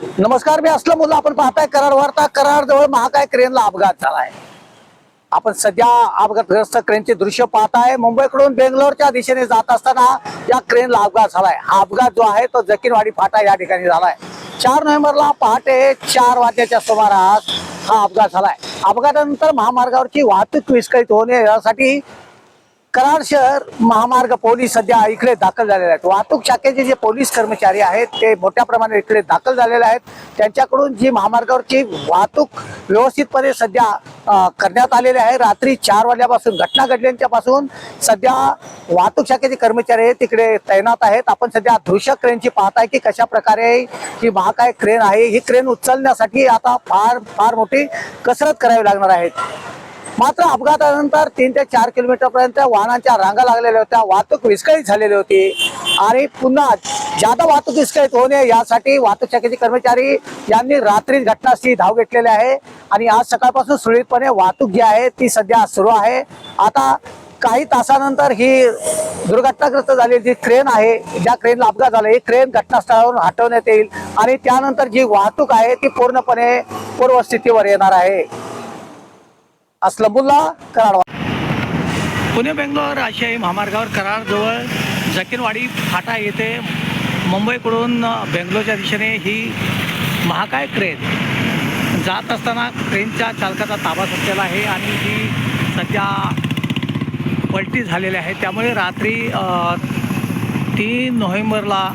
नमस्कार मी असलं मुलं आपण पाहताय कराड वार्ता. कराड जवळ महाकाय क्रेनला अपघात झालाय. आपण सध्या अपघातग्रस्त क्रेनचे दृश्य पाहताय. मुंबईकडून बेंगलोरच्या दिशेने जात असताना या क्रेनला अपघात झालाय. हा अपघात जो आहे तो जकीनवाडी फाटा या ठिकाणी झालाय. चार नोव्हेंबरला पहाटे चार वाजण्याच्या सुमारास हा अपघात झालाय. अपघातानंतर महामार्गावरची वाहतूक विस्कळीत होणे यासाठी कराड शहर महामार्ग पोलीस सध्या इकडे दाखल झालेले आहेत. वाहतूक शाखेचे जे पोलीस कर्मचारी आहेत ते मोठ्या प्रमाणात इकडे दाखल झालेले आहेत. त्यांच्याकडून जी महामार्गावरची वाहतूक व्यवस्थितपणे सध्या करण्यात आलेली आहे. रात्री चार वाजल्यापासून घटना घडल्यांच्यापासून सध्या वाहतूक शाखेचे कर्मचारी आहेत तिकडे तैनात आहेत. आपण सध्या दृश्य क्रेनची आहे की कशा प्रकारे ही महाकाय क्रेन आहे. ही क्रेन उचलण्यासाठी आता फार फार मोठी कसरत करावी लागणार आहेत मात्र अपघातानंतर तीन ते चार किलोमीटरपर्यंत वाहनांच्या रांगा लागलेल्या होत्या. वाहतूक विस्कळीत झालेली होती. आणि पुन्हा जादा वाहतूक विस्कळीत होऊ नये यासाठी वाहतूक शाखेचे कर्मचारी यांनी रात्री घटनास्थळी धाव घेतलेली आहे. आणि आज सकाळपासून सुरळीतपणे वाहतूक जी आहे ती सध्या सुरू आहे. आता काही तासानंतर ही दुर्घटनाग्रस्त झालेली जी क्रेन आहे ज्या क्रेनला अपघात झाला ही क्रेन घटनास्थळावरून हटवण्यात येईल. आणि त्यानंतर जी वाहतूक आहे ती पूर्णपणे पूर्वस्थितीवर येणार आहे. असलमुल्ला कराडवा. पुणे बेंगलोर आशियाई महामार्गावर कराडजवळ जकीनवाडी फाटा येथे मुंबईकडून बेंगलोरच्या दिशेने ही महाकाय क्रेन जात असताना क्रेनच्या चालकाचा ताबा सुटलेला आहे आणि ही सध्या पलटी झालेली आहे. त्यामुळे रात्री तीन नोव्हेंबरला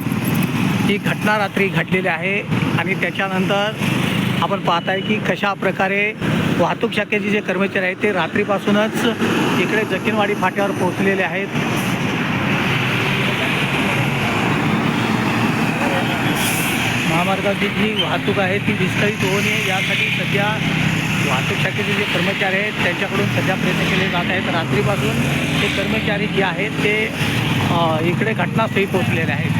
ही घटना रात्री घडलेली आहे आणि त्याच्यानंतर आपण पाहताय की कशा प्रकारे वाहतूक शाखेचे जे कर्मचारी आहेत ते रात्रीपासूनच इकडे जकीनवाडी फाट्यावर पोहोचलेले आहेत. महामार्गाची जी वाहतूक आहे ती विस्कळीत होऊ नये. यासाठी सध्या वाहतूक शाखेचे जे कर्मचारी आहेत त्यांच्याकडून सध्या प्रयत्न केले जात आहेत. रात्रीपासून ते कर्मचारी जे आहेत ते इकडे घटनास्थळी पोहोचलेले आहेत.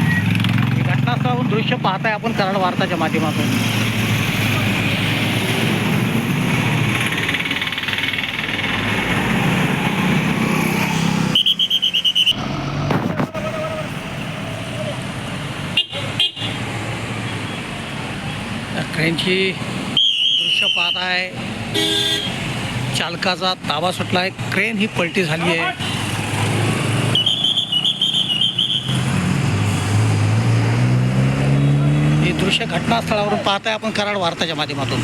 हे घटनास्थळावरून दृश्य पाहताय आपण कराड वार्ताच्या माध्यमातून. ट्रेनची दृश्य पाहत आहे. चालकाचा ताबा सुटला आहे क्रेन ही पलटी झाली आहे. ही दृश्य घटनास्थळावरून पाहत आहे आपण कराड वार्ताच्या माध्यमातून.